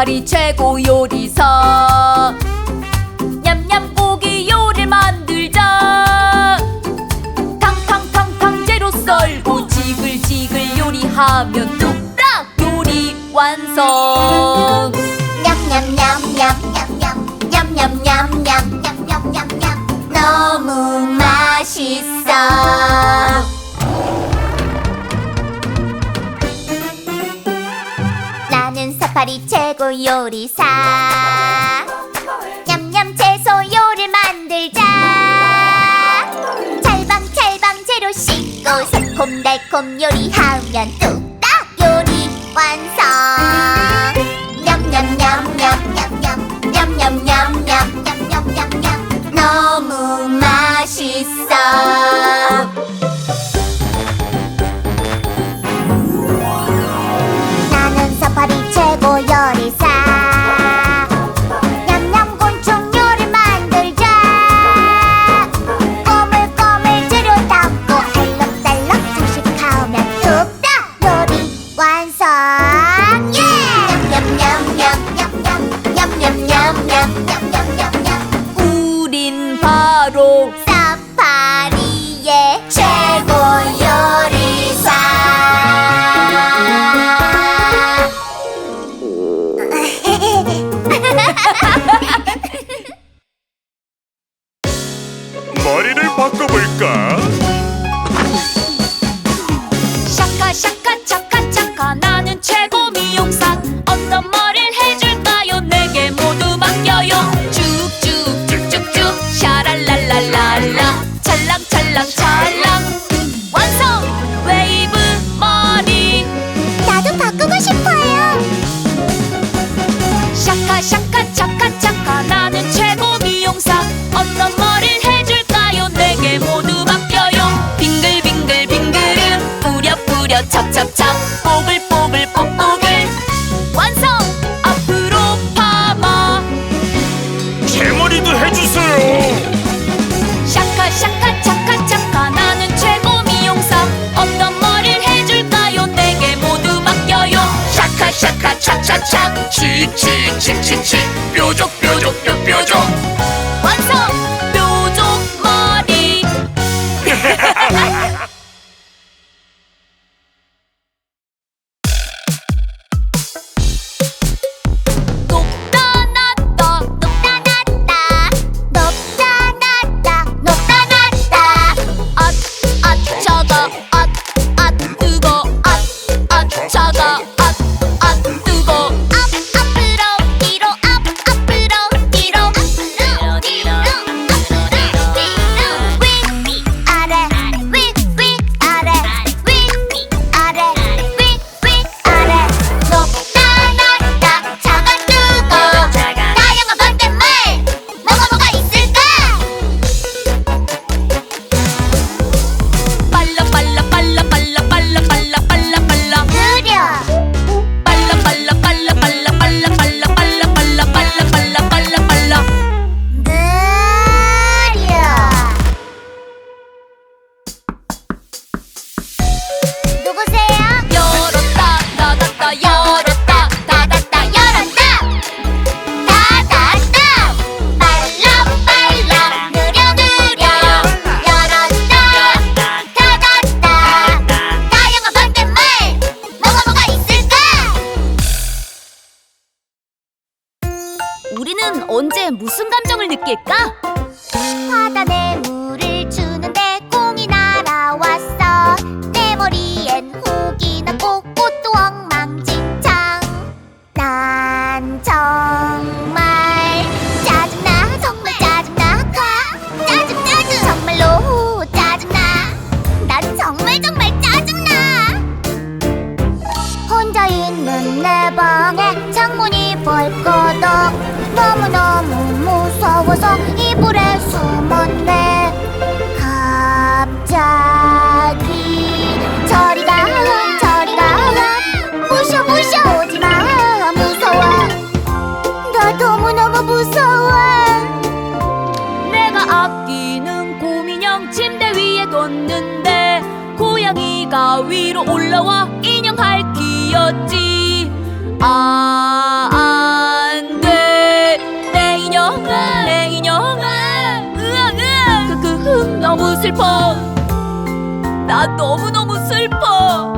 파리 최고 요리사. 냠냠 고기 요리 만들자. 탕탕탕탕 재료 썰고 지글지글 요리하면 뚝딱 요리 완성. 냠냠냠냠냠냠냠냠냠냠냠냠냠. 너무 맛있어. 요리사. 냠냠 채소 요리 만들자. 찰방찰방 재료 씻고 새콤달콤 요리하면 뚝딱 요리 완성. 냠냠냠냠냠냠 냠냠냠냠냠냠냠. 너무 맛있어. 아끼는 곰인형 침대 위에 뒀는데 고양이가 위로 올라와 인형 할퀴였지 아, 안 돼. 내 인형은 내 인형은 으아, 으아. 그, 그, 너무 슬퍼. 나 너무너무 슬퍼.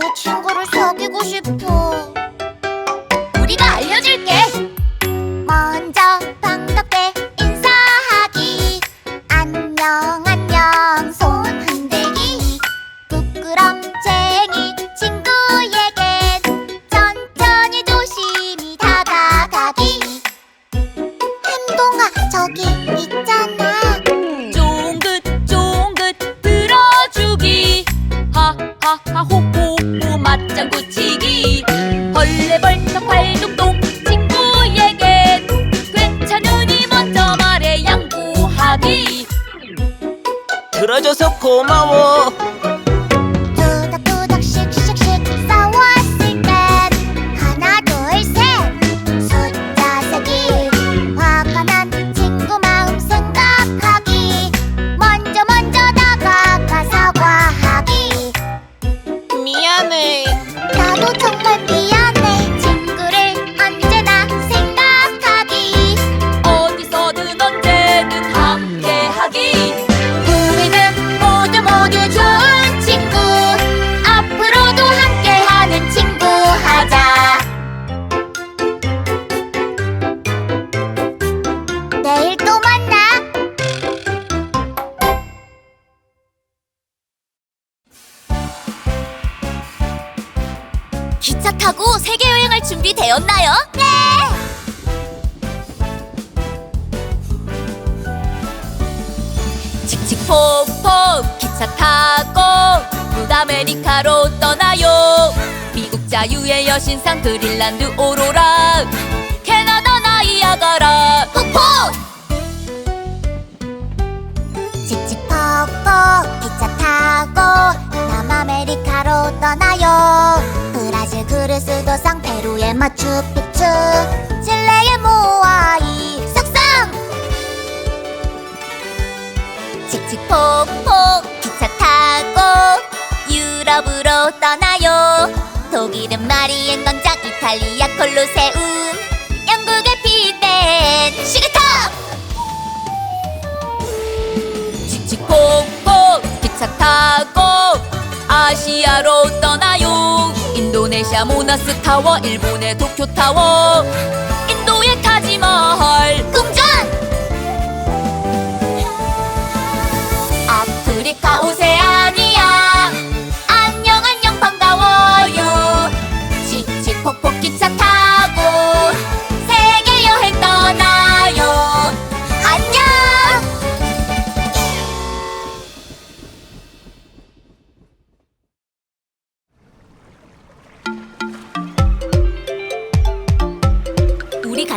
나도 친구를 사귀고 싶어. 벌레 벌떡 발동동 친구에게 괜찮으니 먼저 말해 양보하기. 들어줘서 고마워. 신상 그린란드 오로라. 캐나다 나이아가라. 폭포! 칙칙폭폭 기차 타고 남아메리카로 떠나요. 브라질 그리스도 상페루의 마추픽추 칠레의 모아이 석상 칙칙폭폭 기차 타고 유럽으로 떠나요. 독일은 마리엔 광장 이탈리아 콜로세움. 영국의 빅벤 시그탑 칙칙폭폭 기차 타고 아시아로 떠나요. 인도네시아 모나스 타워 일본의 도쿄 타워. 인도의 타지마할 궁전! 아프리카 오세아!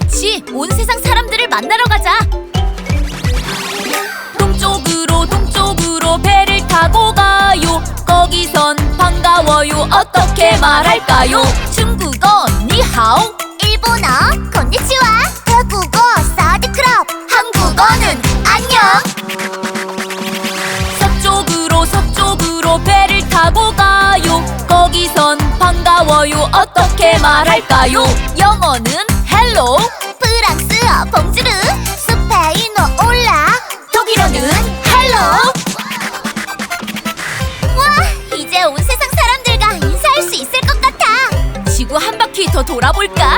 같이 온 세상 사람들을 만나러 가자. 동쪽으로 동쪽으로 배를 타고 가요. 거기선 반가워요. 어떻게 말할까요? 중국어 니하오. 일본어 konnichiwa 태국어 사디크럽. 한국어는 안녕. 서쪽으로 서쪽으로 배를 타고 가요. 거기선 반가워요. 어떻게 말할까요? 영어는 헬로 프랑스어 봉주르 스페인어 올라. 독일어는 헬로. 와 이제 온 세상 사람들과 인사할 수 있을 것 같아. 지구 한 바퀴 더 돌아볼까?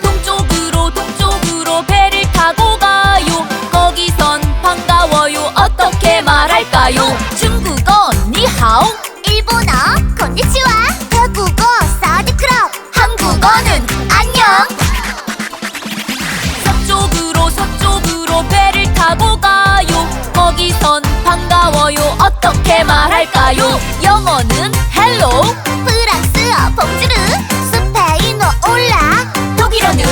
동쪽으로 동쪽으로 배를 타고 가요. 거기선 반가워요. 어떻게 말할까요? 중국어 니하오 거기선 반가워요. 어떻게 말할까요? 영어는 헬로 프랑스어 봉주르 스페인어 올라. 독일어는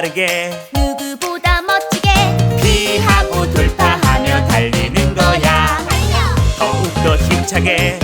빠르게. 누구보다 멋지게 피하고 돌파하며 달리는 거야. 더욱더 힘차게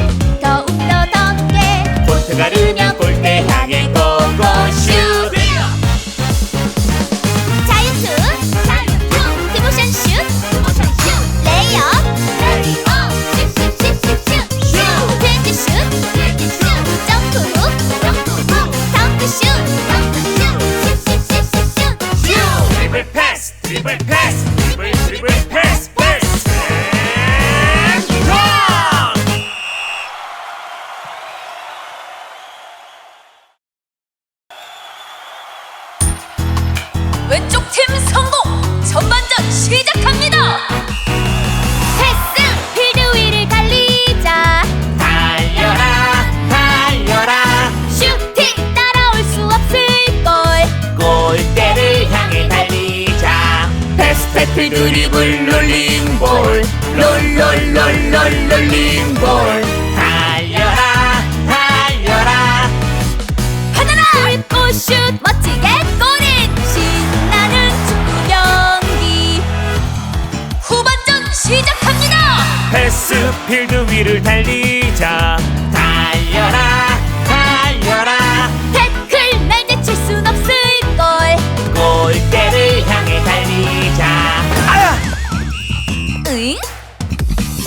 필드 위를 달리자. 달려라 달려라. 태클 날 제칠 순 없을걸. 골대를 향해 달리자. 아야! 응?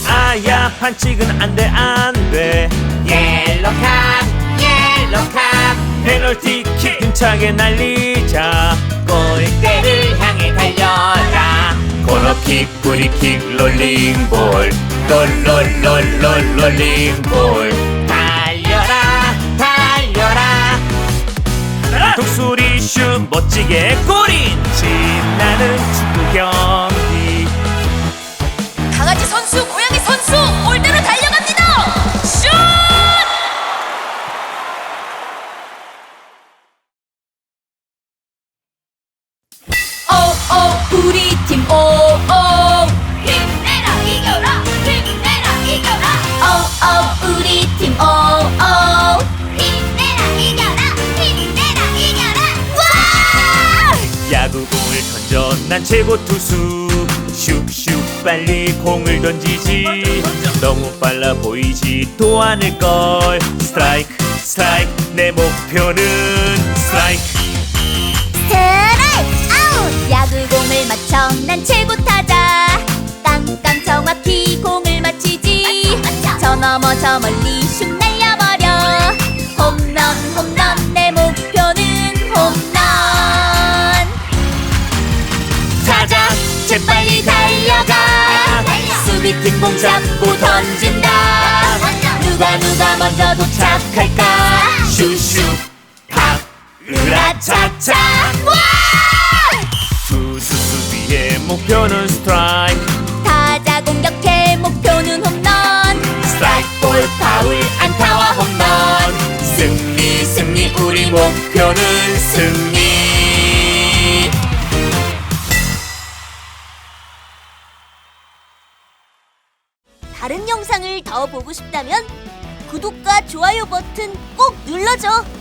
아야 반칙은 안돼 안돼. 옐로 카 옐로 카 페널티킥 힘차게 날리자. 골대를 향해 달려라 코너킥 프리킥 롤링볼. 롤롤롤롤 롤링볼. 달려라 달려라. 독수리 슛 멋지게 골인. 신나는 축구 경기. 강아지 선수 고양이 선수 골대로 달려갑니다. 슛! 오오 우리 야구공을 던져 난 최고 투수. 슉슉 빨리 공을 던지지. 너무 빨라 보이지 또 않을걸. 스트라이크 스트라이크 내 목표는 스트라이크. 스트라이크 아웃! 야구공을 맞춰 난 최고 타자. 깡깡 정확히 공을 맞히지. 저 넘어 저 멀리 슛 날려버려. 홈런 홈런 내목 공 잡고 던진다. 누가 누가 먼저 도착할까? 슈슈 팍 으라차차. 와! 투수 수비의 목표는 스트라이크. 타자 공격해 목표는 홈런. 스트라이크 볼 파울 안타와 홈런. 승리 승리 우리 목표는 승리 보고 싶다면 구독과 좋아요 버튼 꼭 눌러줘